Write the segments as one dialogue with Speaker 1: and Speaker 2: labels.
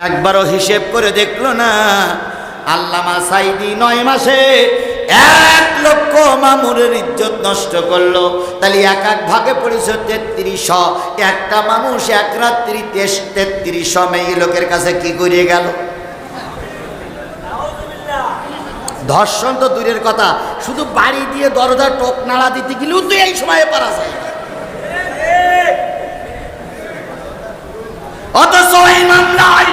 Speaker 1: একবারও হিসেব করে দেখল না। আল্লামা সাইদি নয় মাসে এক লক্ষ মামুরের ইজ্জত নষ্ট করল। তাহলে এক এক ভাগে পড়েছে তেত্রিশ একটা মানুষ এক রাত্রি তেশ তেত্রিশ মেয়ে লোকের কাছে কি করে গেল? ধর্ষণ তো দূরের কথা। শুধু বাড়ি দিয়ে দরজা টোপ নাড়া দিতে গেলেও তো এই সময়ে পারা যায়। অথচ এই মামলায়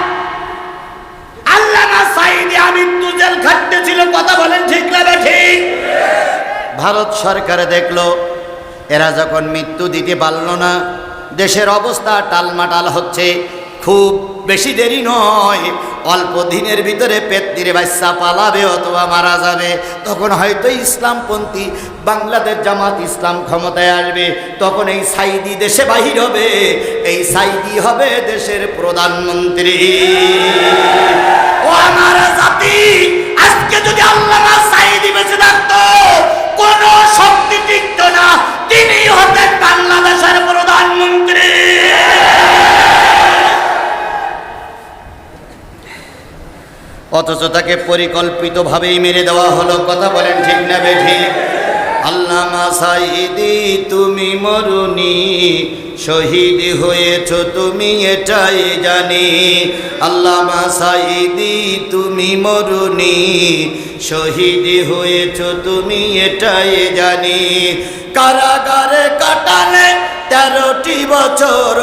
Speaker 1: ভারত সরকারে দেখল, এরা যখন মৃত্যু দিতে পারল না, দেশের অবস্থা টালমাটাল হচ্ছে। খুব বেশি দেরি নয়, অল্প দিনের ভিতরে পেত্তির বাচ্চা পালাবে, অথবা মারা যাবে। তখন হয়তো ইসলামপন্থী বাংলাদেশ জামাত ইসলাম ক্ষমতায় আসবে। তখন এই সাইদি দেশে বাহির হবে। এই সাইদি হবে দেশের প্রধানমন্ত্রী। অথচ তাকে পরিকল্পিতভাবেই মেরে দেওয়া হলো। কথা বলেন ঠিক না বেঠি? আল্লামা সাইদি তুমি মরুনি, শহীদ হয়েছ তুমি, এটাই জানি। আল্লামা সাইদি তুমি মরুনি, শহীদ হয়েছ তুমি, এটাই জানি। কারাগারে কাটালে তেরোটি বছর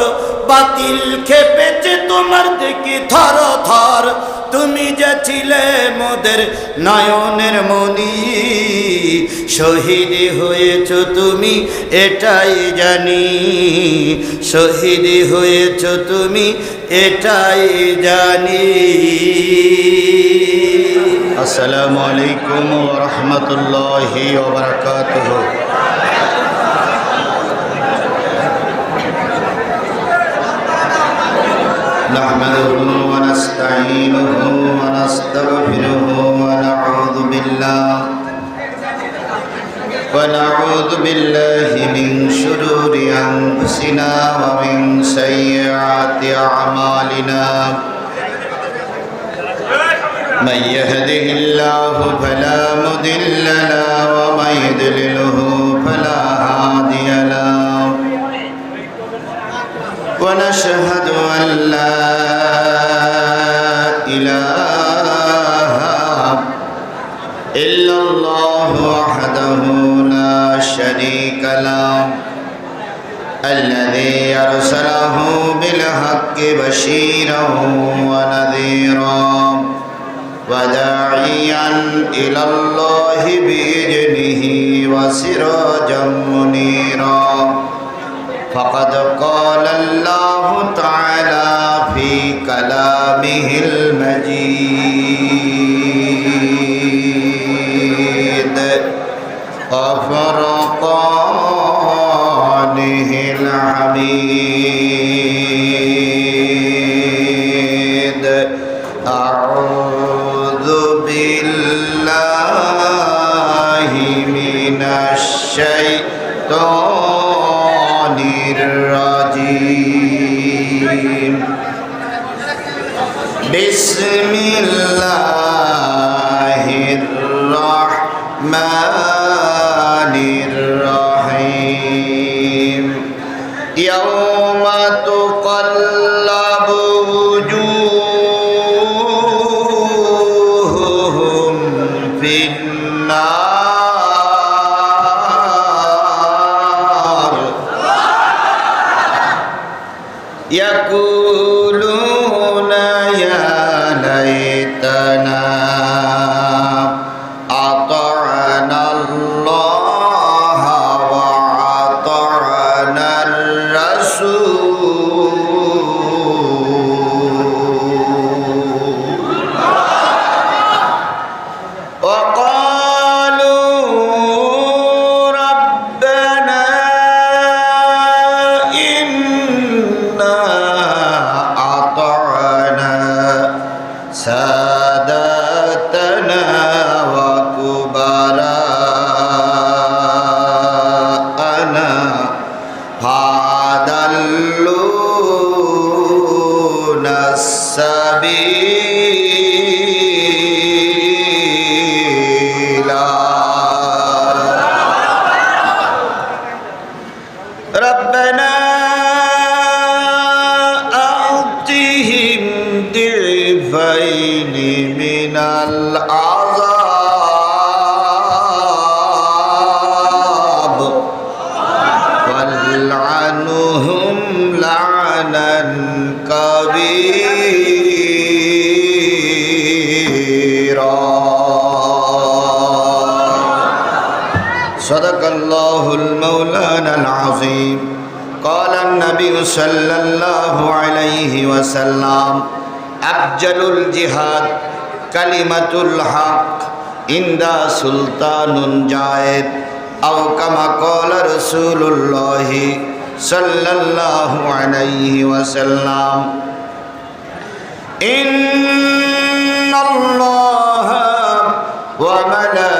Speaker 1: বাতিল খেপেছে তোমার দেখি থর থর তুমি যে ছিলে মোদের নয়নের মনি শহীদ হয়েছ তুমি, এটাই জানি। শহীদ হয়েছ তুমি, এটাই জানি। আসসালামু আলাইকুম রহমতুল্লাহি ونستعينه ونستغفره ونعوذ بالله ونعوذ بالله من شرور أنفسنا ومن سيئات أعمالنا من يهده الله فلا مضل له ومن يضلله فلا هادي له ونشهد أن لا إلا الله وحده لا شريك له الذي أرسله بالحق بشيرا ونذيرا وداعيا إلى الله بإذنه وسراجا منيرا. فقد قال الله تعالى في كلامه المجيد بسم الله الرحمن الرحيم يوم تقلب وجوههم في النار يقولون ليتنا صدق الله المولانا العظيم قال النبي صلى الله عليه وسلم أفجل الجهاد كلمة الحق عند سلطان جائد أو كما قال رسول الله صلى الله عليه وسلم إن الله وملائكته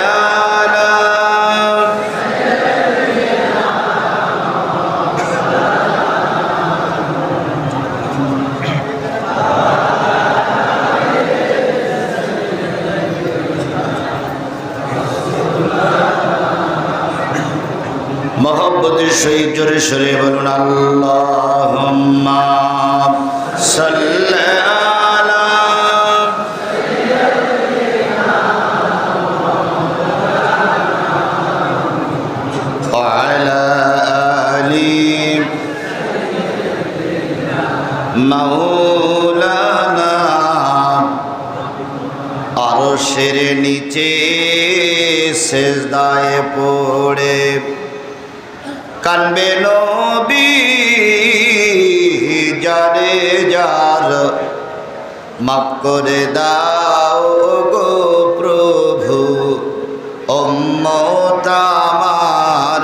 Speaker 1: সেই জোরে সরে বলুন আল্লাহ মৌলানা আরও সেরে নিচে সেজদায় পড়ে। কানবে নবী যারে যার মাফ করে দাও গো প্রভু অম্মত আমার